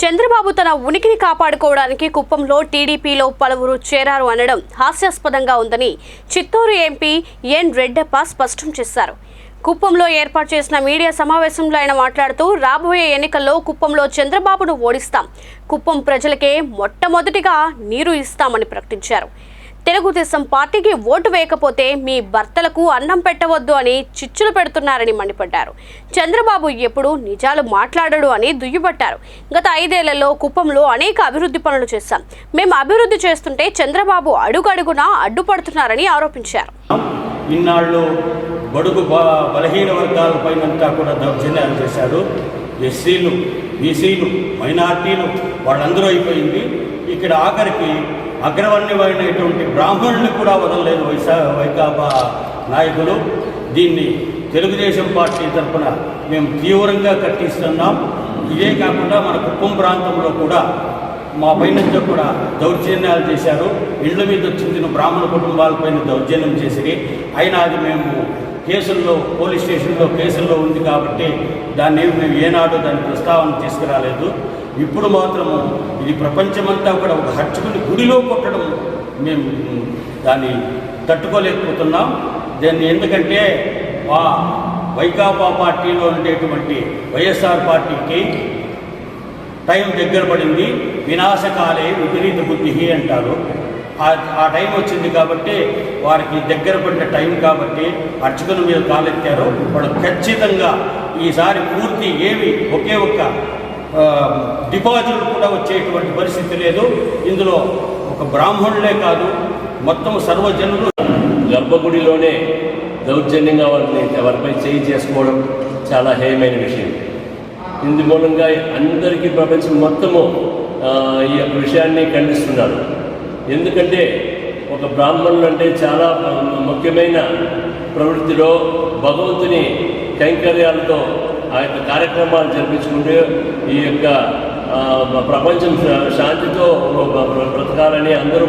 చంద్రబాబు తన ఉనికిని కాపాడుకోవడానికి కుప్పంలో టీడీపీలో పలువురు చేరారు అనడం హాస్యాస్పదంగా ఉందని చిత్తూరు ఎంపీ ఎన్ రెడ్డప్ప స్పష్టం చేశారు. కుప్పంలో ఏర్పాటు చేసిన మీడియా సమావేశంలో ఆయన మాట్లాడుతూ రాబోయే ఎన్నికల్లో కుప్పంలో చంద్రబాబును ఓడిస్తాం. కుప్పం ప్రజలకే మొట్టమొదటిగా నీరు ఇస్తామని ప్రకటించారు. తెలుగుదేశం పార్టీకి ఓటు వేయకపోతే మీ భర్తలకు అన్నం పెట్టవద్దు అని చిచ్చులు పెడుతున్నారని మండిపడ్డారు. చంద్రబాబు ఎప్పుడు నిజాలు మాట్లాడడు అని దుయ్యబట్టారు. గత ఐదేళ్ళలో కుప్పంలో అనేక అభివృద్ధి పనులు చేశాం. మేము అభివృద్ధి చేస్తుంటే చంద్రబాబు అడుగడుగునా అడ్డుపడుతున్నారని ఆరోపించారు. ఇన్నాళ్ళు బడుగు బలహీన వర్గాలపైనంతా కూడా దౌర్జన్యాలు చేశారు. ఎస్సీలు బీసీలు మైనార్టీలు వాళ్ళందరూ అయిపోయింది. ఇక్కడ ఆఖరికి అగ్రవణ్యమైనటువంటి బ్రాహ్మణుల్ని కూడా వదలలేదు వైసా వైకాపా నాయకులు. దీన్ని తెలుగుదేశం పార్టీ తరఫున మేము తీవ్రంగా కట్టిస్తున్నాం ఇదే కాకుండా మన కుప్పం ప్రాంతంలో కూడా మా పైన కూడా దౌర్జన్యాలు చేశారు. ఇళ్ళ మీద చెందిన బ్రాహ్మణ కుటుంబాలపైన దౌర్జన్యం చేసి అయినా అది మేము కేసుల్లో పోలీస్ స్టేషన్లో కేసుల్లో ఉంది కాబట్టి దాన్ని మేము ఏనాడు దాని ప్రస్తావన తీసుకురాలేదు. ఇప్పుడు మాత్రము ఇది ప్రపంచమంతా కూడా ఒక హత్యకుని గుడిలో కొట్టడం మేము దాన్ని తట్టుకోలేకపోతున్నాం. దాన్ని ఎందుకంటే మా వైకాపా పార్టీలో ఉండేటువంటి వైఎస్ఆర్ పార్టీకి టైం దగ్గర పడింది. వినాశకాలే విపరీత బుద్ధి అంటారు. ఆ- టైం వచ్చింది కాబట్టి వారికి దగ్గర పడిన టైం కాబట్టి అర్చకుల మీద కాలెత్తారు. వాళ్ళు ఖచ్చితంగా ఈసారి పూర్తి ఏమి ఒకే ఒక్క డిపాజిట్ కూడా వచ్చేటువంటి పరిస్థితి లేదు. ఇందులో ఒక బ్రాహ్మణులే కాదు మొత్తం సర్వజనులు గర్భగుడిలోనే దౌర్జన్యంగా వారిని ఎవరిపై చేయి చేసుకోవడం చాలా హేయమైన విషయం. ఇందు మూలంగా అందరికీ ప్రపంచం మొత్తము ఈ యొక్క విషయాన్ని ఖండిస్తున్నారు. ఎందుకంటే ఒక బ్రాహ్మణుడు అంటే చాలా ముఖ్యమైన ప్రవృత్తిలో భగవంతుని కైంకర్యాలతో ఆ యొక్క కార్యక్రమాలు జరిపించుకుంటే ఈ యొక్క ప్రపంచం శా- శాంతితో బ్రతకాలని అందరూ